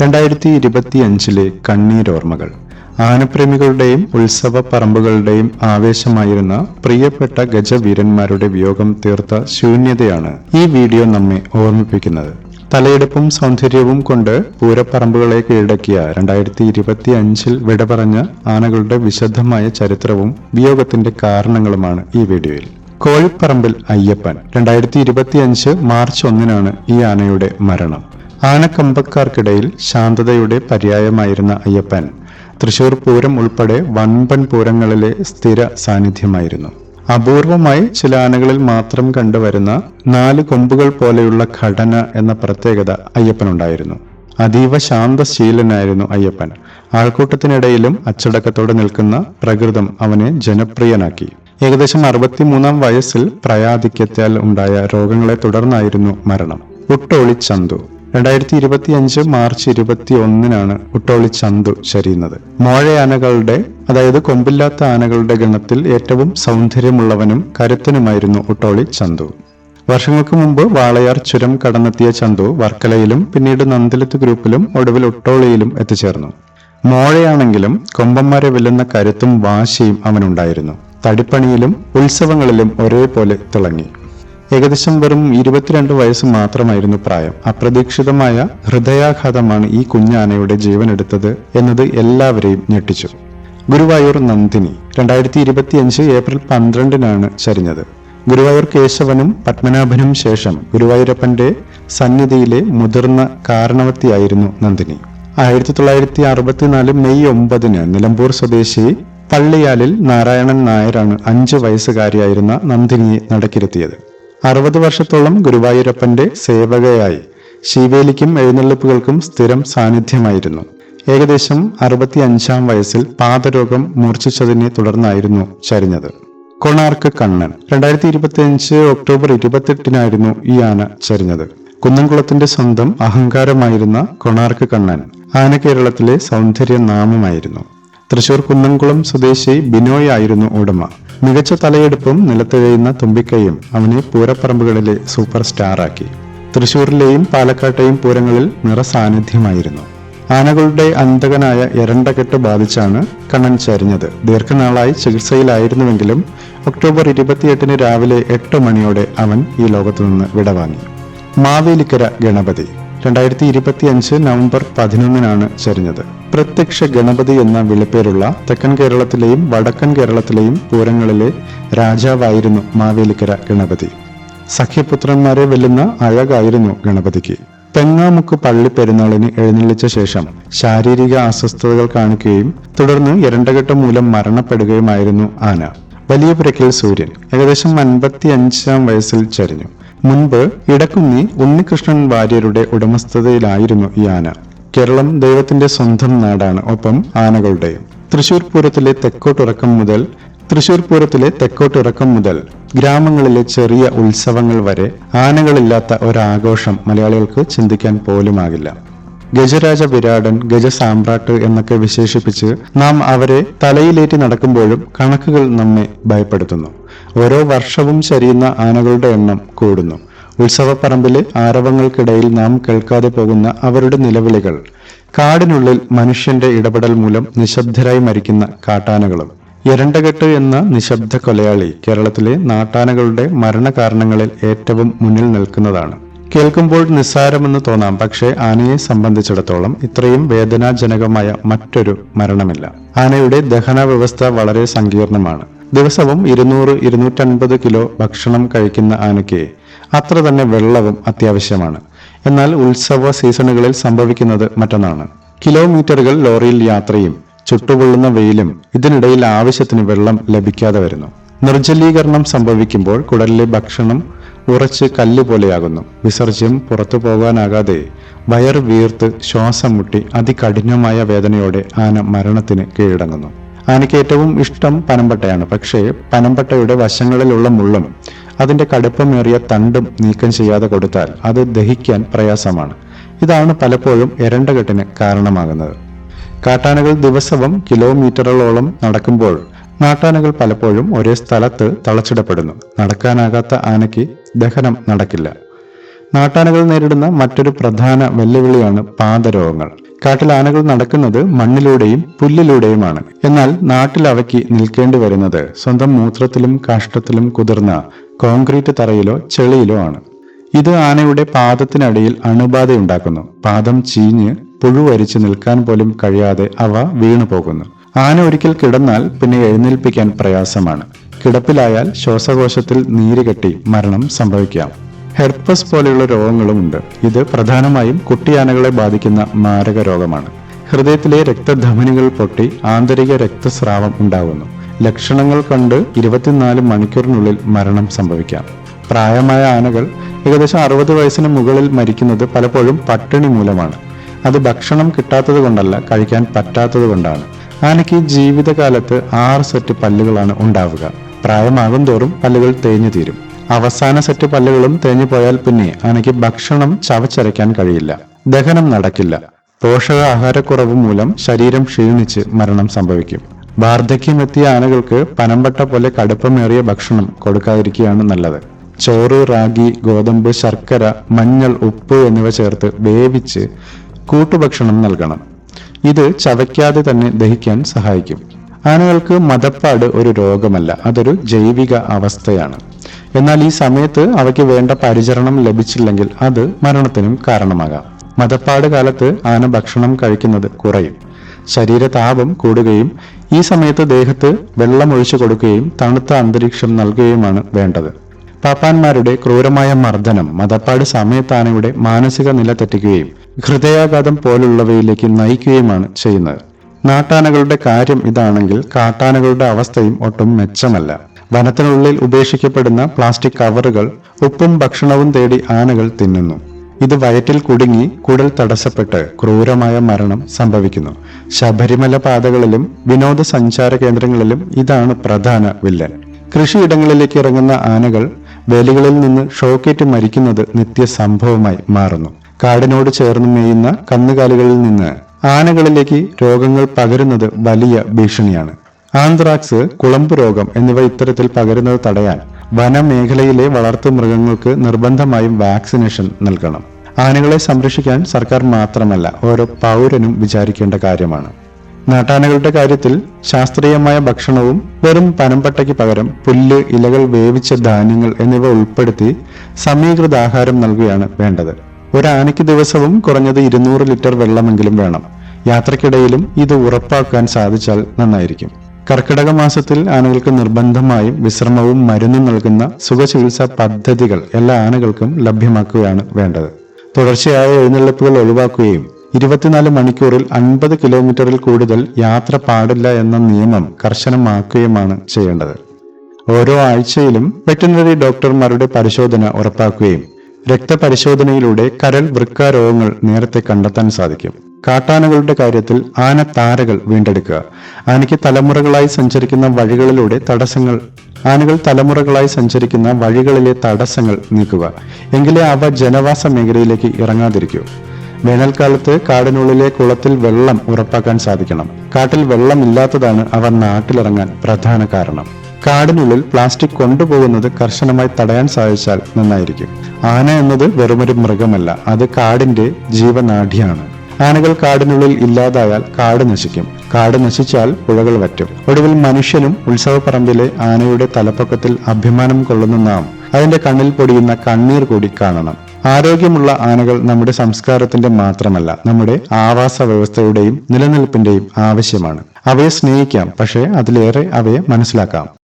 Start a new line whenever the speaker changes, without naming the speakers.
രണ്ടായിരത്തി ഇരുപത്തി അഞ്ചിലെ കണ്ണീരോർമ്മകൾ. ആനപ്രേമികളുടെയും ഉത്സവ പറമ്പുകളുടെയും ആവേശമായിരുന്ന പ്രിയപ്പെട്ട ഗജവീരന്മാരുടെ വിയോഗം തീർത്ത ശൂന്യതയാണ് ഈ വീഡിയോ നമ്മെ ഓർമ്മിപ്പിക്കുന്നത്. തലയെടുപ്പും സൗന്ദര്യവും കൊണ്ട് പൂരപ്പറമ്പുകളെ കീഴടക്കിയ രണ്ടായിരത്തി ഇരുപത്തി അഞ്ചിൽ വിട പറഞ്ഞ ആനകളുടെ വിശദമായ ചരിത്രവും വിയോഗത്തിന്റെ കാരണങ്ങളുമാണ് ഈ വീഡിയോയിൽ. കോഴിപ്പറമ്പിൽ അയ്യപ്പൻ. രണ്ടായിരത്തി ഇരുപത്തി അഞ്ച് മാർച്ച് ഒന്നിനാണ് ഈ ആനയുടെ മരണം. ആനക്കമ്പക്കാർക്കിടയിൽ ശാന്തതയുടെ പര്യായമായിരുന്ന അയ്യപ്പൻ തൃശൂർ പൂരം ഉൾപ്പെടെ വൻപൻ പൂരങ്ങളിലെ സ്ഥിര സാന്നിധ്യമായിരുന്നു. അപൂർവമായി ചില ആനകളിൽ മാത്രം കണ്ടുവരുന്ന നാല് കൊമ്പുകൾ പോലെയുള്ള ഘടന എന്ന പ്രത്യേകത അയ്യപ്പനുണ്ടായിരുന്നു. അതീവ ശാന്തശീലനായിരുന്നു അയ്യപ്പൻ. ആൾക്കൂട്ടത്തിനിടയിലും അച്ചടക്കത്തോടെ നിൽക്കുന്ന പ്രകൃതം അവനെ ജനപ്രിയനാക്കി. ഏകദേശം അറുപത്തിമൂന്നാം വയസ്സിൽ പ്രയാധിക്യത്താൽ ഉണ്ടായ രോഗങ്ങളെ തുടർന്നായിരുന്നു മരണം. ഒട്ടോളി ചന്തു. രണ്ടായിരത്തി ഇരുപത്തി അഞ്ച് മാർച്ച് ഇരുപത്തി ഒന്നിനാണ് ഉട്ടോളി ചന്തു ചരിയുന്നത്. മോഴയാനകളുടെ അതായത് കൊമ്പില്ലാത്ത ആനകളുടെ ഗണത്തിൽ ഏറ്റവും സൗന്ദര്യമുള്ളവനും കരുത്തനുമായിരുന്നു ഉട്ടോളി ചന്തു. വർഷങ്ങൾക്ക് മുമ്പ് വാളയാർ ചുരം കടന്നെത്തിയ ചന്തു വർക്കലയിലും പിന്നീട് നന്ദിലത്ത് ഗ്രൂപ്പിലും ഒടുവിൽ ഉട്ടോളിയിലും എത്തിച്ചേർന്നു. മോഴയാണെങ്കിലും കൊമ്പന്മാരെ വെല്ലുന്ന കരുത്തും വാശിയും അവനുണ്ടായിരുന്നു. തടിപ്പണിയിലും ഉത്സവങ്ങളിലും ഒരേപോലെ തിളങ്ങി. ഏകദേശം വെറും ഇരുപത്തിരണ്ട് വയസ്സ് മാത്രമായിരുന്നു പ്രായം. അപ്രതീക്ഷിതമായ ഹൃദയാഘാതമാണ് ഈ കുഞ്ഞാനയുടെ ജീവനെടുത്തത് എന്നത് എല്ലാവരെയും ഞെട്ടിച്ചു. ഗുരുവായൂർ നന്ദിനി രണ്ടായിരത്തി ഇരുപത്തി അഞ്ച് ഏപ്രിൽ പന്ത്രണ്ടിനാണ് ചരിഞ്ഞത്. ഗുരുവായൂർ കേശവനും പത്മനാഭനും ശേഷം ഗുരുവായൂരപ്പന്റെ സന്നിധിയിലെ മുതിർന്ന കാരണവത്തിയായിരുന്നു നന്ദിനി. ആയിരത്തി തൊള്ളായിരത്തി അറുപത്തിനാല് മെയ് ഒമ്പതിന് നിലമ്പൂർ സ്വദേശി പള്ളിയാലിൽ നാരായണൻ നായരാണ് അഞ്ചു വയസ്സുകാരിയായിരുന്ന നന്ദിനിയെ നടക്കിരുത്തിയത്. അറുപത് വർഷത്തോളം ഗുരുവായൂരപ്പന്റെ സേവകയായി. ശിവേലിക്കും എഴുന്നള്ളിപ്പുകൾക്കും സ്ഥിരം സാന്നിധ്യമായിരുന്നു. ഏകദേശം അറുപത്തി അഞ്ചാം വയസ്സിൽ പാദരോഗം മൂർച്ഛിച്ചതിനെ തുടർന്നായിരുന്നു ചരിഞ്ഞത്. കൊണാർക്ക് കണ്ണൻ. രണ്ടായിരത്തി ഇരുപത്തി അഞ്ച് ഒക്ടോബർ ഇരുപത്തെട്ടിനായിരുന്നു ഈ ആന ചരിഞ്ഞത്. കുന്നംകുളത്തിന്റെ സ്വന്തം അഹങ്കാരമായിരുന്ന കൊണാർക്ക് കണ്ണൻ ആന കേരളത്തിലെ സൗന്ദര്യ നാമമായിരുന്നു തൃശൂർ കുന്നംകുളം സ്വദേശി ബിനോയ് ആയിരുന്നു ഉടമ. മികച്ച തലയെടുപ്പും നിലത്തിഴയുന്ന തുമ്പിക്കൈയും അവനെ പൂരപ്പറമ്പുകളിലെ സൂപ്പർ സ്റ്റാറാക്കി. തൃശൂരിലെയും പാലക്കാട്ടെയും പൂരങ്ങളിൽ നിറസാന്നിധ്യമായിരുന്നു ആനകളുടെ അന്തകനായ എരണ്ടകെട്ട് ബാധിച്ചാണ് കണ്ണൻ ചരിഞ്ഞത്. ദീർഘനാളായി ചികിത്സയിലായിരുന്നുവെങ്കിലും ഒക്ടോബർ ഇരുപത്തിയെട്ടിന് രാവിലെ എട്ട് മണിയോടെ അവൻ ഈ ലോകത്തു നിന്ന് വിടവാങ്ങി. മാവേലിക്കര ഗണപതി. രണ്ടായിരത്തി ഇരുപത്തി അഞ്ച് നവംബർ പതിനൊന്നിനാണ് ചരിഞ്ഞത്. പ്രത്യക്ഷ ഗണപതി എന്ന വിളിപ്പേരുള്ള തെക്കൻ കേരളത്തിലെയും വടക്കൻ കേരളത്തിലെയും പൂരങ്ങളിലെ രാജാവായിരുന്നു മാവേലിക്കര ഗണപതി. സഖ്യപുത്രന്മാരെ വെല്ലുന്ന അഴകായിരുന്നു ഗണപതിക്ക്. പെങ്ങാമുക്ക് പള്ളി പെരുന്നാളിന് എഴുന്നള്ളിച്ച ശേഷം ശാരീരിക അസ്വസ്ഥതകൾ കാണിക്കുകയും തുടർന്ന് ഇരണ്ടഘട്ടം മൂലം മരണപ്പെടുകയുമായിരുന്നു ആന. വലിയ പുരക്കിൽ സൂര്യൻ ഏകദേശം അൻപത്തി അഞ്ചാം വയസ്സിൽ ചരിഞ്ഞു. മുൻപ് ഇടക്കുന്നി ഉണ്ണികൃഷ്ണൻ വാര്യരുടെ ഉടമസ്ഥതയിലായിരുന്നു ഈ ആന. കേരളം ദൈവത്തിന്റെ സ്വന്തം നാടാണ്. ഒപ്പം ആനകളുടെയും. തൃശൂർ പൂരത്തിലെ തെക്കോട്ടിറക്കം മുതൽ തൃശൂർ പൂരത്തിലെ തെക്കോട്ടിറക്കം മുതൽ ഗ്രാമങ്ങളിലെ ചെറിയ ഉത്സവങ്ങൾ വരെ ആനകളില്ലാത്ത ഒരാഘോഷം മലയാളികൾക്ക് ചിന്തിക്കാൻ പോലുമാകില്ല. ഗജരാജ വിരാടൻ ഗജസാമ്രാട്ട് എന്നൊക്കെ വിശേഷിപ്പിച്ച് നാം അവരെ തലയിലേറ്റി നടക്കുമ്പോഴും കണക്കുകൾ നമ്മെ ഭയപ്പെടുത്തുന്നു. ഓരോ വർഷവും ചരിയുന്ന ആനകളുടെ എണ്ണം കൂടുന്നു. ഉത്സവപ്പറമ്പിലെ ആരവങ്ങൾക്കിടയിൽ നാം കേൾക്കാതെ പോകുന്ന അവരുടെ നിലവിളികൾ കാടിനുള്ളിൽ മനുഷ്യന്റെ ഇടപെടൽ മൂലം നിശബ്ദരായി മരിക്കുന്ന കാട്ടാനകളും. എരണ്ടകെട്ട് എന്ന നിശബ്ദ കൊലയാളി കേരളത്തിലെ നാട്ടാനകളുടെ മരണകാരണങ്ങളിൽ ഏറ്റവും മുന്നിൽ നിൽക്കുന്നതാണ്. കേൾക്കുമ്പോൾ നിസ്സാരമെന്ന് തോന്നാം പക്ഷേ ആനയെ സംബന്ധിച്ചിടത്തോളം ഇത്രയും വേദനാജനകമായ മറ്റൊരു മരണമില്ല. ആനയുടെ ദഹന വ്യവസ്ഥ വളരെ സങ്കീർണമാണ്. ദിവസവും ഇരുന്നൂറ് ഇരുന്നൂറ്റൻപത് കിലോ ഭക്ഷണം കഴിക്കുന്ന ആനയ്ക്ക് അത്ര തന്നെ വെള്ളവും അത്യാവശ്യമാണ്. എന്നാൽ ഉത്സവ സീസണുകളിൽ സംഭവിക്കുന്നത് മറ്റൊന്നാണ്. കിലോമീറ്ററുകൾ ലോറിയിൽ യാത്രയും ചുട്ടുപൊള്ളുന്ന വെയിലും ഇതിനിടയിൽ ആവശ്യത്തിന് വെള്ളം ലഭിക്കാതെ വരുന്നു. നിർജലീകരണം സംഭവിക്കുമ്പോൾ കുടലിലെ ഭക്ഷണം ഉറച്ച് കല്ല് പോലെയാകുന്നു വിസർജ്യം പുറത്തു പോകാനാകാതെ വയർ വീർത്ത് ശ്വാസം മുട്ടി അതികഠിനമായ വേദനയോടെ ആന മരണത്തിന് കീഴടങ്ങുന്നു. ആനയ്ക്ക് ഏറ്റവും ഇഷ്ടം പനമ്പട്ടയാണ്. പക്ഷേ പനമ്പട്ടയുടെ വശങ്ങളിലുള്ള മുള്ളും അതിന്റെ കടുപ്പമേറിയ തണ്ടും നീക്കം ചെയ്യാതെ കൊടുത്താൽ അത് ദഹിക്കാൻ പ്രയാസമാണ്. ഇതാണ് പലപ്പോഴും എരണ്ടകെട്ടിന് കാരണമാകുന്നത്. കാട്ടാനകൾ ദിവസവും കിലോമീറ്ററുകളോളം നടക്കുമ്പോൾ നാട്ടാനകൾ പലപ്പോഴും ഒരേ സ്ഥലത്ത് തളച്ചിടപ്പെടുന്നു. നടക്കാനാകാത്ത ആനയ്ക്ക് ദഹനം നടക്കില്ല. നാട്ടാനകൾ നേരിടുന്ന മറ്റൊരു പ്രധാന വെല്ലുവിളിയാണ് പാദരോഗങ്ങൾ കാട്ടിൽ ആനകൾ നടക്കുന്നത് മണ്ണിലൂടെയും പുല്ലിലൂടെയുമാണ്. എന്നാൽ നാട്ടിൽ അവയ്ക്ക് നിൽക്കേണ്ടി വരുന്നത് സ്വന്തം മൂത്രത്തിലും കാഷ്ടത്തിലും കുതിർന്ന കോൺക്രീറ്റ് തറയിലോ ചെളിയിലോ ആണ്. ഇത് ആനയുടെ പാദത്തിനടിയിൽ അണുബാധയുണ്ടാക്കുന്നു. പാദം ചീഞ്ഞ് പുഴുവരിച്ച് നിൽക്കാൻ പോലും കഴിയാതെ അവ വീണു പോകുന്നു ആന ഒരിക്കൽ കിടന്നാൽ പിന്നെ എഴുന്നേൽപ്പിക്കാൻ പ്രയാസമാണ്. കിടപ്പിലായാൽ ശ്വാസകോശത്തിൽ നീര് കെട്ടി മരണം സംഭവിക്കാം. ഹെർപ്പസ് പോലെയുള്ള രോഗങ്ങളുമുണ്ട് ഇത് പ്രധാനമായും കുട്ടിയാനകളെ ബാധിക്കുന്ന മാരക രോഗമാണ്. ഹൃദയത്തിലെ രക്തധമനികൾ പൊട്ടി ആന്തരിക രക്തസ്രാവം ഉണ്ടാകുന്നു ലക്ഷണങ്ങൾ കണ്ട് ഇരുപത്തിനാല് മണിക്കൂറിനുള്ളിൽ മരണം സംഭവിക്കാം. പ്രായമായ ആനകൾ ഏകദേശം അറുപത് വയസ്സിന് മുകളിൽ മരിക്കുന്നത് പലപ്പോഴും പട്ടിണി മൂലമാണ്. അത് ഭക്ഷണം കിട്ടാത്തത് കൊണ്ടല്ല കഴിക്കാൻ പറ്റാത്തത് കൊണ്ടാണ് ആനയ്ക്ക് ജീവിതകാലത്ത് ആറ് സെറ്റ് പല്ലുകളാണ് ഉണ്ടാവുക. പ്രായമാകും തോറും പല്ലുകൾ തേഞ്ഞു തീരും. അവസാന സെറ്റ് പല്ലുകളും തേഞ്ഞു പോയാൽ പിന്നെ ആനയ്ക്ക് ഭക്ഷണം ചവച്ചരയ്ക്കാൻ കഴിയില്ല. ദഹനം നടക്കില്ല. പോഷകാഹാരക്കുറവ് മൂലം ശരീരം ക്ഷീണിച്ച് മരണം സംഭവിക്കും. വാർദ്ധക്യമെത്തിയ ആനകൾക്ക് പനമ്പട്ട പോലെ കടുപ്പമേറിയ ഭക്ഷണം കൊടുക്കാതിരിക്കുകയാണ് നല്ലത്. ചോറ് റാഗി ഗോതമ്പ് ശർക്കര മഞ്ഞൾ ഉപ്പ് എന്നിവ ചേർത്ത് വേവിച്ച് കൂട്ടുഭക്ഷണം നൽകണം. ഇത് ചവയ്ക്കാതെ തന്നെ ദഹിക്കാൻ സഹായിക്കും. ആനകൾക്ക് മതപ്പാട് ഒരു രോഗമല്ല അതൊരു ജൈവിക അവസ്ഥയാണ്. എന്നാൽ ഈ സമയത്ത് അവയ്ക്ക് വേണ്ട പരിചരണം ലഭിച്ചില്ലെങ്കിൽ അത് മരണത്തിനും കാരണമാകാം. മതപ്പാട് കാലത്ത് ആന ഭക്ഷണം കഴിക്കുന്നത് കുറയും. ശരീരതാപം കൂടുകയും ഈ സമയത്ത് ദേഹത്ത് വെള്ളം ഒഴിച്ചു കൊടുക്കുകയും തണുത്ത അന്തരീക്ഷം നൽകുകയുമാണ് വേണ്ടത്. പാപ്പാന്മാരുടെ ക്രൂരമായ മർദ്ദനം മതപ്പാട് സമയത്താനയുടെ മാനസിക നില തെറ്റിക്കുകയും ഹൃദയാഘാതം പോലുള്ളവയിലേക്ക് നയിക്കുകയുമാണ് ചെയ്യുന്നത്. നാട്ടാനകളുടെ കാര്യം ഇതാണെങ്കിൽ കാട്ടാനകളുടെ അവസ്ഥയും ഒട്ടും മെച്ചമല്ല. വനത്തിനുള്ളിൽ ഉപേക്ഷിക്കപ്പെടുന്ന പ്ലാസ്റ്റിക് കവറുകൾ ഉപ്പും ഭക്ഷണവും തേടി ആനകൾ തിന്നുന്നു. ഇത് വയറ്റിൽ കുടുങ്ങി കുടൽ തടസ്സപ്പെട്ട് ക്രൂരമായ മരണം സംഭവിക്കുന്നു. ശബരിമല പാതകളിലും വിനോദസഞ്ചാര കേന്ദ്രങ്ങളിലും ഇതാണ് പ്രധാന വില്ലൻ. കൃഷിയിടങ്ങളിലേക്ക് ഇറങ്ങുന്ന ആനകൾ വേലികളിൽ നിന്ന് ഷോക്കേറ്റ് മരിക്കുന്നത് നിത്യസംഭവമായി മാറുന്നു. കാടിനോട് ചേർന്ന് മേയുന്ന കന്നുകാലികളിൽ നിന്ന് ആനകളിലേക്ക് രോഗങ്ങൾ പകരുന്നത് വലിയ ഭീഷണിയാണ്. ആന്ത്രാക്സ് കുളമ്പ് രോഗം എന്നിവ ഇത്തരത്തിൽ പകരുന്നത് തടയാൻ വനമേഖലയിലെ വളർത്തു മൃഗങ്ങൾക്ക് നിർബന്ധമായും വാക്സിനേഷൻ നൽകണം. ആനകളെ സംരക്ഷിക്കാൻ സർക്കാർ മാത്രമല്ല ഓരോ പൗരനും വിചാരിക്കേണ്ട കാര്യമാണ്. നാട്ടാനകളുടെ കാര്യത്തിൽ ശാസ്ത്രീയമായ ഭക്ഷണവും വെറും പനമ്പട്ടയ്ക്ക് പകരം പുല്ല് ഇലകൾ വേവിച്ച ധാന്യങ്ങൾ എന്നിവ ഉൾപ്പെടുത്തി സമീകൃത ആഹാരം നൽകുകയാണ് വേണ്ടത്. ഒരു ആനയ്ക്ക് ദിവസവും കുറഞ്ഞത് ഇരുന്നൂറ് ലിറ്റർ വെള്ളമെങ്കിലും വേണം. യാത്രക്കിടയിലും ഇത് ഉറപ്പാക്കാൻ സാധിച്ചാൽ നന്നായിരിക്കും. കർക്കിടക മാസത്തിൽ ആനകൾക്ക് നിർബന്ധമായും വിശ്രമവും മരുന്നും നൽകുന്ന സുഖചികിത്സാ പദ്ധതികൾ എല്ലാ ആനകൾക്കും ലഭ്യമാക്കുകയാണ് വേണ്ടത്. തുടർച്ചയായ എഴുന്നള്ളിപ്പുകൾ ഒഴിവാക്കുകയും ഇരുപത്തിനാല് മണിക്കൂറിൽ അൻപത് കിലോമീറ്ററിൽ കൂടുതൽ യാത്ര പാടില്ല എന്ന നിയമം കർശനമാക്കുകയുമാണ് ചെയ്യേണ്ടത്. ഓരോ ആഴ്ചയിലും വെറ്റിനറി ഡോക്ടർമാരുടെ പരിശോധന ഉറപ്പാക്കുകയും രക്തപരിശോധനയിലൂടെ കരൾ വൃക്ക രോഗങ്ങൾ നേരത്തെ കണ്ടെത്താൻ സാധിക്കും. കാട്ടാനകളുടെ കാര്യത്തിൽ ആന താരകൾ വീണ്ടെടുക്കുക. ആനയ്ക്ക് തലമുറകളായി സഞ്ചരിക്കുന്ന വഴികളിലൂടെ തടസ്സങ്ങൾ ആനകൾ തലമുറകളായി സഞ്ചരിക്കുന്ന വഴികളിലെ തടസ്സങ്ങൾ നീക്കുക. എങ്കിലേ അവ ജനവാസ മേഖലയിലേക്ക് ഇറങ്ങാതിരിക്കൂ. വേനൽക്കാലത്ത് കാടിനുള്ളിലെ കുളത്തിൽ വെള്ളം ഉറപ്പാക്കാൻ സാധിക്കണം. കാട്ടിൽ വെള്ളമില്ലാത്തതാണ് അവർ നാട്ടിലിറങ്ങാൻ പ്രധാന കാരണം. കാടിനുള്ളിൽ പ്ലാസ്റ്റിക് കൊണ്ടുപോകുന്നത് കർശനമായി തടയാൻ സാധിച്ചാൽ നന്നായിരിക്കും. ആന എന്നത് വെറുമൊരു മൃഗമല്ല അത് കാടിന്റെ ജീവനാഡിയാണ് ആനകൾ കാടിനുള്ളിൽ ഇല്ലാതായാൽ കാട് നശിക്കും. കാട് നശിച്ചാൽ പുഴകൾ വറ്റും. ഒടുവിൽ മനുഷ്യനും ഉത്സവപ്പറമ്പിലെ ആനയുടെ തലപ്പക്കത്തിൽ അഭിമാനം കൊള്ളുന്ന നാം. അതിന്റെ കണ്ണിൽ പൊടിയുന്ന കണ്ണീർ കൂടി കാണണം. ആരോഗ്യമുള്ള ആനകൾ നമ്മുടെ സംസ്കാരത്തിന്റെ മാത്രമല്ല നമ്മുടെ ആവാസ വ്യവസ്ഥയുടെയും നിലനിൽപ്പിന്റെയും ആവശ്യമാണ്. അവയെ സ്നേഹിക്കാം പക്ഷേ അതിലേറെ അവയെ മനസ്സിലാക്കാം.